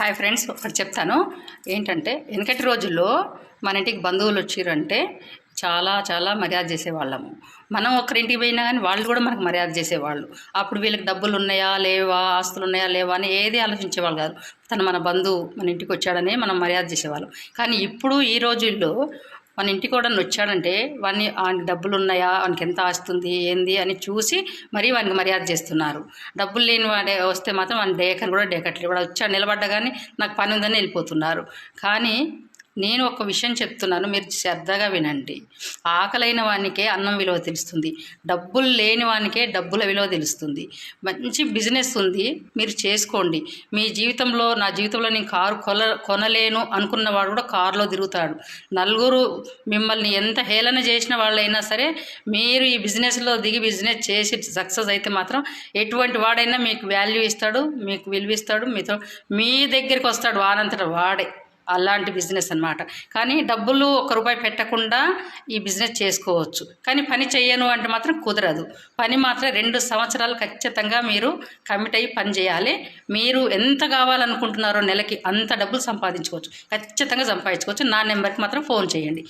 Hi friends ఒకటి చెప్తాను. ఏంటంటే వెనకటి రోజుల్లో మన ఇంటికి బంధువులు వచ్చిరంటే చాలా చాలా మర్యాద చేసేవాళ్ళము. మనం ఒకరింటికి పోయినా కానీ వాళ్ళు కూడా మనకు మర్యాద చేసేవాళ్ళు. అప్పుడు వీళ్ళకి డబ్బులు ఉన్నాయా లేవా ఆస్తులు ఉన్నాయా లేవా అని ఏది ఆలోచించేవాళ్ళు కాదు. తను మన బంధువు మన ఇంటికి వచ్చాడనే మనం మర్యాద చేసేవాళ్ళం. కానీ ఇప్పుడు ఈ రోజుల్లో మన ఇంటికి కూడా వచ్చాడంటే వాడిని వానికి డబ్బులు ఉన్నాయా? వానికి ఎంత ఆస్తుంది? ఏంది? అని చూసి మరీ వానికి మర్యాద చేస్తున్నారు. డబ్బులు లేని వాడే వస్తే మాత్రం వాడిని డేకని కూడా డేకట్లేదు. వాడు వచ్చాడు నిలబడ్డా కానీ నాకు పని ఉందని వెళ్ళిపోతున్నారు. కానీ నేను ఒక విషయం చెప్తున్నాను మీరు శ్రద్ధగా వినండి. ఆకలైన వానికే అన్నం విలువ తెలుస్తుంది. డబ్బులు లేని వానికే డబ్బుల విలువ తెలుస్తుంది. మంచి బిజినెస్ ఉంది మీరు చేసుకోండి. మీ జీవితంలో నా జీవితంలో నేను కారు కొల కొనలేను అనుకున్న వాడు కూడా కారులో తిరుగుతాడు. నలుగురు మిమ్మల్ని ఎంత హేళన చేసిన వాళ్ళైనా సరే మీరు ఈ బిజినెస్లో దిగి బిజినెస్ చేసి సక్సెస్ అయితే మాత్రం ఎటువంటి వాడైనా మీకు వాల్యూ ఇస్తాడు మీకు విలువిస్తాడు మీతో మీ దగ్గరికి వస్తాడు వానంతట వాడే. అలాంటి బిజినెస్ అన్నమాట. కానీ డబ్బులు ఒక రూపాయి పెట్టకుండా ఈ బిజినెస్ చేసుకోవచ్చు. కానీ పని చేయను అంటే మాత్రం కుదరదు. పని మాత్రం రెండు సంవత్సరాలు ఖచ్చితంగా మీరు కమిట్ అయ్యి పని చేయాలి. మీరు ఎంత కావాలనుకుంటున్నారో నెలకి అంత డబ్బులు సంపాదించుకోవచ్చు. ఖచ్చితంగా సంపాదించుకోవచ్చు. నా నెంబర్కి మాత్రం ఫోన్ చేయండి.